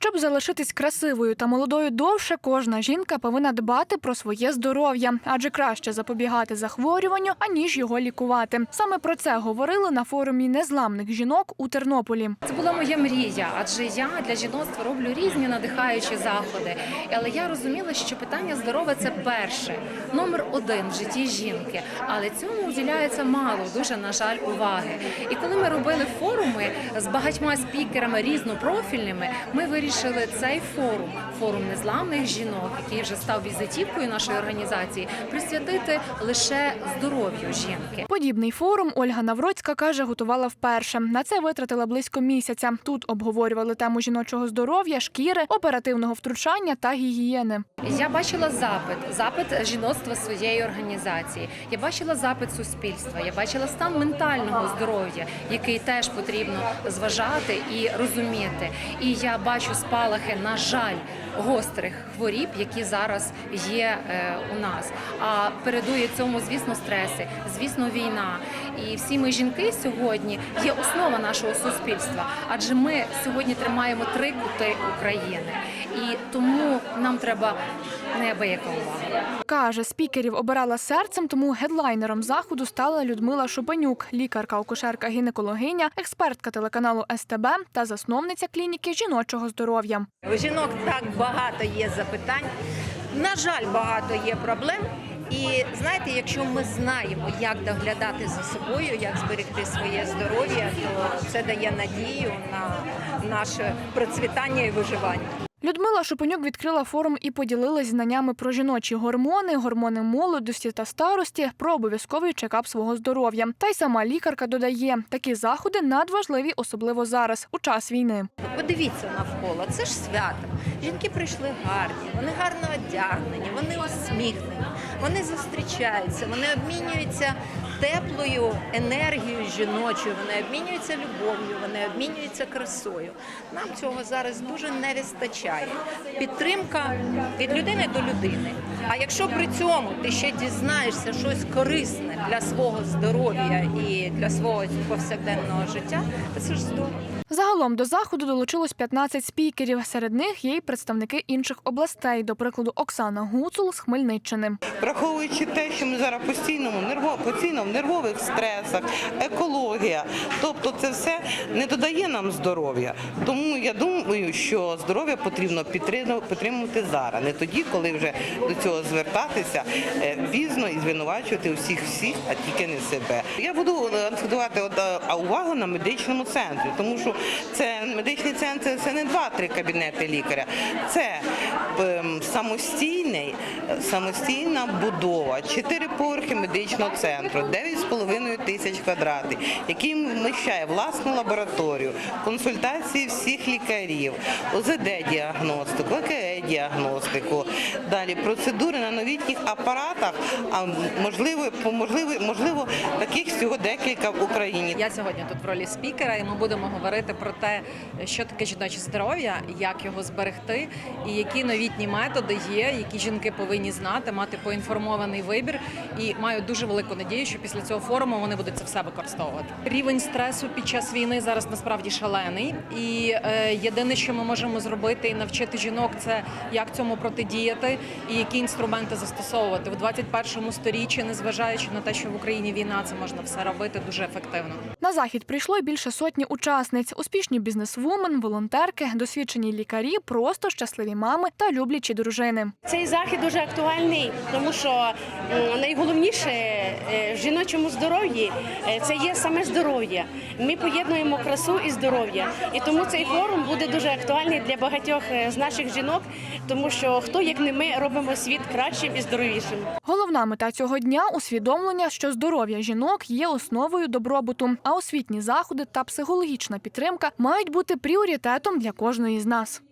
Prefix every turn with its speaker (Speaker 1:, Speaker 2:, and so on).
Speaker 1: Щоб залишитись красивою та молодою довше, кожна жінка повинна дбати про своє здоров'я, адже краще запобігати захворюванню, аніж його лікувати. Саме про це говорили на форумі незламних жінок у Тернополі.
Speaker 2: Це була моя мрія, адже я для жіноцтва роблю різні надихаючі заходи. Але я розуміла, що питання здоров'я це перше, номер один в житті жінки. Але цьому уділяється мало, дуже на жаль, уваги. І коли ми робили форуми з багатьма спікерами різнопрофільними, ми вирішили цей форум, форум незламних жінок, який вже став візитівкою нашої організації, присвятити лише здоров'ю жінки.
Speaker 1: Подібний форум Ольга Навроцька каже, готувала вперше. На це витратила близько місяця. Тут обговорювали тему жіночого здоров'я, шкіри, оперативного втручання та гігієни.
Speaker 2: Я бачила запит, запит жіноцтва своєї організації. Я бачила запит суспільства. Я бачила стан ментального здоров'я, який теж потрібно зважати і розуміти. І я бачу спалахи, на жаль, гострих хворіб, які зараз є е, у нас. А передує цьому, звісно, стреси, звісно, війна. І всі ми жінки сьогодні є основа нашого суспільства, адже ми сьогодні тримаємо три кути України, і тому нам треба неабияка увага.
Speaker 1: Каже, спікерів обирала серцем, тому гедлайнером заходу стала Людмила Шупенюк, лікарка-акушерка гінекологиня, експертка телеканалу СТБ та засновниця клініки жіночого здоров'я.
Speaker 3: У жінок так багато є запитань. На жаль, багато є проблем. І знаєте, якщо ми знаємо, як доглядати за собою, як зберегти своє здоров'я, то це дає надію на наше процвітання і виживання.
Speaker 1: Людмила Шупенюк відкрила форум і поділилась знаннями про жіночі гормони, гормони молодості та старості, про обов'язковий чекап свого здоров'я. Та й сама лікарка додає, такі заходи надважливі, особливо зараз, у час війни.
Speaker 3: Подивіться навколо, це ж свято. Жінки прийшли гарні, вони гарно одягнені, вони усміхнені, вони зустрічаються, вони обмінюються теплою енергією жіночою, вони обмінюються любов'ю, вони обмінюються красою. Нам цього зараз дуже не вистачає. Підтримка від людини до людини. А якщо при цьому ти ще дізнаєшся щось корисне для свого здоров'я і для свого повсякденного життя, то це ж здорово.
Speaker 1: Загалом до заходу долучилось 15 спікерів. Серед них є й представники інших областей, до прикладу, Оксана Гуцул з Хмельниччини.
Speaker 4: Враховуючи те, що ми зараз постійному нерво, постійно в нервових стресах, екологія, тобто це все не додає нам здоров'я. Тому я думаю, що здоров'я потрібно підтриму- підтримувати зараз, не тоді, коли вже до цього звертатися е, пізно і звинувачувати усіх всіх, а тільки не себе. Я буду е, акцентувати е, увагу на медичному центрі, тому що це медичний центр це не два-три кабінети лікаря, це ем, самостійний, е, самостійна будова, чотири поверхи медичного центру, 9,5 тисяч квадратів, який вміщає власну лабораторію, консультації всіх лікарів, ОЗД-діагностику, ЕКГ-діагностику, далі процедури на новітніх апаратах, а можливо, можливо, можливо, таких всього декілька в Україні.
Speaker 5: Я сьогодні тут в ролі спікера, і ми будемо говорити про те, що таке жіноче здоров'я, як його зберегти, і які новітні методи є, які жінки повинні знати, мати поінформований вибір. І маю дуже велику надію, що після цього форуму вони будуть це все використовувати. Рівень стресу під час війни зараз насправді шалений. І е, єдине, що ми можемо зробити і навчити жінок, це як цьому протидіяти і які інструменти застосовувати в 21 сторіччі, незважаючи на те, що в Україні війна, це можна все робити дуже ефективно.
Speaker 1: На захід прийшло й більше сотні учасниць: успішні бізнесвумен, волонтерки, досвідчені лікарі, просто щасливі мами та люблячі дружини.
Speaker 6: Цей захід дуже актуальний, тому що найголовніше жіночому здоров'ї е, це є саме здоров'я. Ми поєднуємо красу і здоров'я. І тому цей форум буде дуже актуальний для багатьох е, з наших жінок, тому що хто як не ми робимо світ кращим і здоровішим.
Speaker 1: Головна мета цього дня усвідомлення, що здоров'я жінок є основою добробуту, а освітні заходи та психологічна підтримка мають бути пріоритетом для кожної з нас.